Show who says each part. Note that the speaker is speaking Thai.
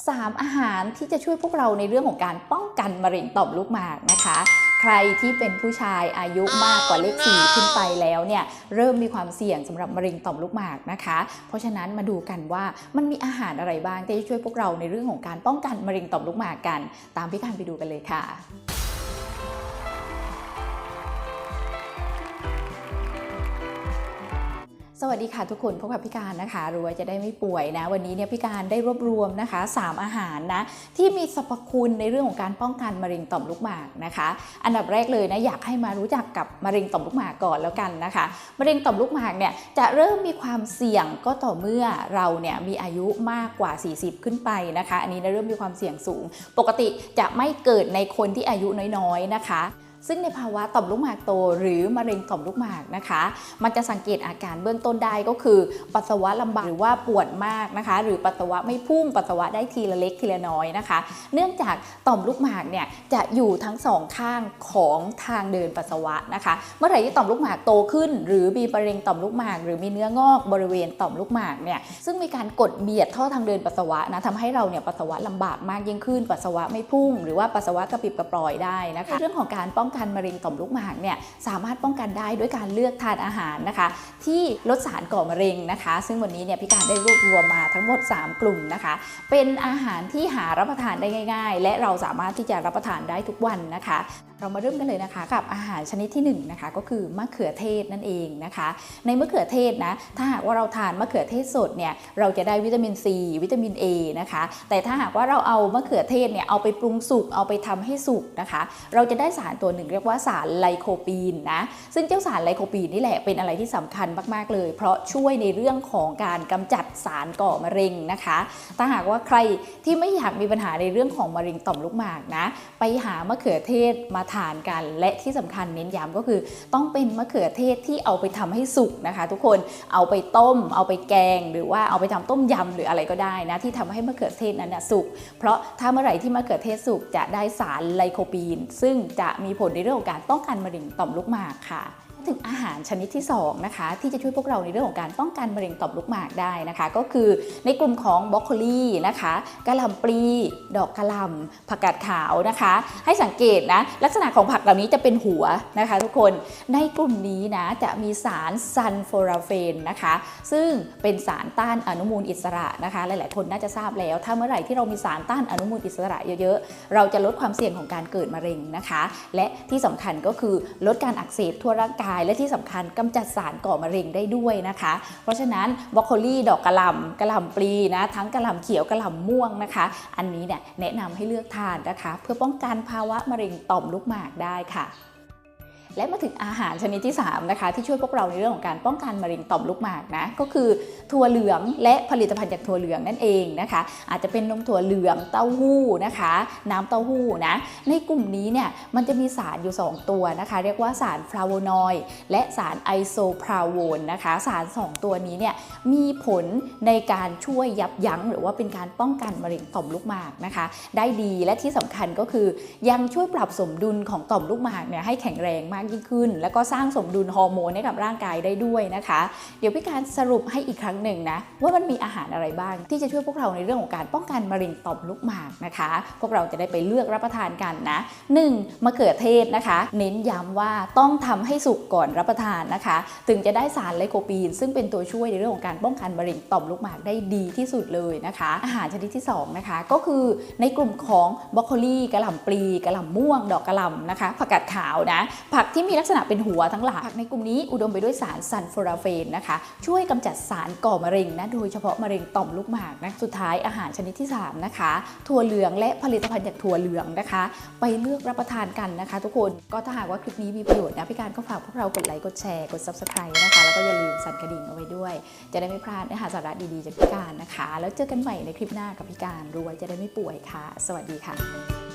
Speaker 1: 3 อาหารที่จะช่วยพวกเราในเรื่องของการป้องกันมะเร็งต่อมลูกหมากนะคะ ใครที่เป็นผู้ชายอายุมากกว่าเลข4ขึ้นไปแล้วเนี่ยเริ่มมีความเสี่ยงสำหรับมะเร็งต่อมลูกหมากนะคะ เพราะฉะนั้นมาดูกันว่ามันมีอาหารอะไรบ้างที่จะช่วยพวกเราในเรื่องของการป้องกันมะเร็งต่อมลูกหมากกัน ตามพี่การไปดูกันเลยค่ะ สวัสดีค่ะทุกคนพบกับพี่การนะคะรวยจะได้ไม่ป่วยนะ วันนี้เนี่ยพี่การได้รวบรวมนะคะ 3 อาหารนะที่มีสรรพคุณในเรื่องของการป้องกันมะเร็งต่อมลูกหมากนะคะ อันดับแรกเลยนะอยากให้มารู้จักกับมะเร็งต่อมลูกหมากก่อนแล้วกันนะคะมะเร็งต่อมลูกหมากเนี่ยจะเริ่มมีความเสี่ยงก็ต่อเมื่อเราเนี่ยมีอายุมากกว่า 40 ขึ้นไปนะคะ อันนี้นะเริ่มมีความเสี่ยงสูง ปกติจะไม่เกิดในคนที่อายุน้อยๆนะคะ ซึ่งในภาวะต่อมลูกหมากโต หรือมะเร็งต่อมลูกหมากนะคะ มันจะสังเกตอาการเบื้องต้นได้ก็คือ ปัสสาวะลำบากหรือว่าปวดมากนะคะ หรือปัสสาวะไม่พุ่งปัสสาวะได้ทีละเล็กทีละน้อยนะคะ เนื่องจากต่อมลูกหมากเนี่ยจะอยู่ทั้งสองข้างของทางเดินปัสสาวะนะคะ เมื่อไหร่ที่ต่อมลูกหมากโตขึ้น หรือมีมะเร็งต่อมลูกหมาก หรือมีเนื้องอกบริเวณต่อมลูกหมากเนี่ยซึ่งมีการกดเบียดท่อทางเดินปัสสาวะนะทำให้เราเนี่ยปัสสาวะลำบากมากยิ่งขึ้นปัสสาวะไม่พุ่ง หรือว่าปัสสาวะกระปิบกระปลอยได้นะคะ เรื่องของการป้องกันมะเร็งต่อมลูกหมากเนี่ยสามารถป้องกันได้ด้วยการเลือกทานอาหารนะคะ ที่ลดสารก่อมะเร็งนะคะ ซึ่งวันนี้เนี่ยพี่การได้รวบรวมมาทั้งหมด 3 กลุ่มนะคะ เป็นอาหารที่หารับประทานได้ง่าย ๆ และเราสามารถที่จะรับประทานได้ทุกวันนะคะเรามาเริ่มกันเลยนะคะกับอาหารชนิดที่1นะคะก็คือมะเขือเทศนั่นเองนะคะ ในมะเขือเทศนะถ้าหากว่าเราทานมะเขือเทศสดเนี่ยเราจะได้วิตามินซีวิตามิน A นะคะแต่ถ้าหากว่าเราเอามะเขือเทศเนี่ยเอาไปปรุงสุกเอาไปทำให้สุกนะคะ เราจะได้สารตัวหนึ่งเรียกว่าสารไลโคปีนนะ ซึ่งเจ้าสารไลโคปีนนี่แหละเป็นอะไรที่สำคัญมากๆเลย เพราะช่วยในเรื่องของการกำจัดสารก่อมะเร็งนะคะ ถ้าหากว่าใครที่ไม่อยากมีปัญหาในเรื่องของมะเร็งต่อมลูกหมากนะ ไปหามะเขือเทศมาทานกัน และที่สำคัญเน้นย้ำก็คือ ต้องเป็นมะเขือเทศที่เอาไปทำให้สุกนะคะ ทุกคนเอาไปต้ม เอาไปแกง หรือว่าเอาไปทำต้มยำหรืออะไรก็ได้นะที่ทำให้มะเขือเทศนั้นนะสุกเพราะถ้าเมื่อไหร่ที่มะเขือเทศสุกจะได้สารไลโคปีน ซึ่งจะมีผลในเรื่องของการป้องกันมะเร็งต่อมลูกหมากค่ะ ถึงอาหารชนิดที่2นะคะที่จะช่วยพวกเราในเรื่องของการป้องกันมะเร็งต่อมลูกหมากได้นะคะ ก็คือในกลุ่มของบรอกโคลีนะคะกะหล่ำปลีดอกกะหล่ำผักกาดขาวนะคะ ให้สังเกตนะลักษณะของผักเหล่านี้จะเป็นหัวนะคะ ทุกคนในกลุ่มนี้นะจะมีสารซันโฟราเฟนนะคะ ซึ่งเป็นสารต้านอนุมูลอิสระนะคะ หลาย ๆ คนน่าจะทราบแล้ว ถ้าเมื่อไหร่ที่เรามีสารต้านอนุมูลอิสระเยอะ ๆ เราจะลดความเสี่ยงของการเกิดมะเร็งนะคะ และที่สำคัญก็คือลดการอักเสบทั่วร่างกายและที่สำคัญกำจัดสารก่อมะเร็งได้ด้วยนะคะ เพราะฉะนั้นบรอกโคลีดอกกระหล่ำกระหล่ำปลีนะทั้งกระหล่ำเขียวกระหล่ำม่วงนะคะ อันนี้เนี่ยแนะนำให้เลือกทานนะคะ เพื่อป้องกันภาวะมะเร็งต่อมลูกหมากได้ค่ะ และมาถึงอาหารชนิดที่3นะคะที่ช่วยพวกเราในเรื่องของการป้องกันมะเร็งต่อมลูกหมากนะก็คือถั่วเหลืองและผลิตภัณฑ์จากถั่วเหลืองนั่นเองนะคะ อาจจะเป็นนมถั่วเหลืองเต้าหู้นะคะ น้ำเต้าหู้นะในกลุ่มนี้เนี่ยมันจะมีสารอยู่ 2 ตัวนะคะ เรียกว่าสารฟลาโวนอยด์และสารไอโซพราโวนนะคะสาร 2 ตัวนี้เนี่ยมีผลในการช่วยยับยั้งหรือว่าเป็นการป้องกันมะเร็งต่อมลูกหมากนะคะ ได้ดีและที่สำคัญก็คือยังช่วยปรับสมดุลของต่อมลูกหมากเนี่ยให้แข็งแรงมากยิ่งขึ้น แล้วก็สร้างสมดุลฮอร์โมนให้กับร่างกายได้ด้วยนะคะ เดี๋ยวพี่การสรุปให้อีกครั้งหนึ่งนะว่ามันมีอาหารอะไรบ้าง ที่จะช่วยพวกเราในเรื่องของการป้องกันมะเร็งต่อมลูกหมากนะคะ พวกเราจะได้ไปเลือกรับประทานกันนะ 1. มะเขือเทศนะคะ เน้นย้ำว่าต้องทำให้สุกก่อนรับประทานนะคะ ถึงจะได้สารไลโคปีน ซึ่งเป็นตัวช่วยในเรื่องของการป้องกันมะเร็งต่อมลูกหมากได้ดีที่สุดเลยนะคะ อาหารชนิดที่สองนะคะก็คือในกลุ่มของบรอกโคลีกระหล่ำปลีกระหล่ำม่วง ดอกกระหล่ำนะคะ ผักกาดขาวนะผักที่มีลักษณะเป็นหัวทั้งหลายผักในกลุ่มนี้อุดมไปด้วยสารซันโฟราเฟนนะคะ ช่วยกำจัดสารก่อมะเร็งนะโดยเฉพาะมะเร็งต่อมลูกหมากนะสุดท้ายอาหารชนิดที่ 3 นะคะ ถั่วเหลืองและผลิตภัณฑ์จากถั่วเหลืองนะคะ ไปเลือกรับประทานกันนะคะ ทุกคนก็ถ้าหากว่าคลิปนี้มีประโยชน์นะพี่การก็ฝากพวกเรากดไลค์กดแชร์กด subscribe นะคะแล้วก็อย่าลืมสั่นกระดิ่งเอาไว้ด้วย จะได้ไม่พลาดเนื้อหาสาระดีๆจากพี่การนะคะ แล้วเจอกันใหม่ในคลิปหน้ากับพี่การรวยจะได้ไม่ป่วยค่ะ สวัสดีค่ะ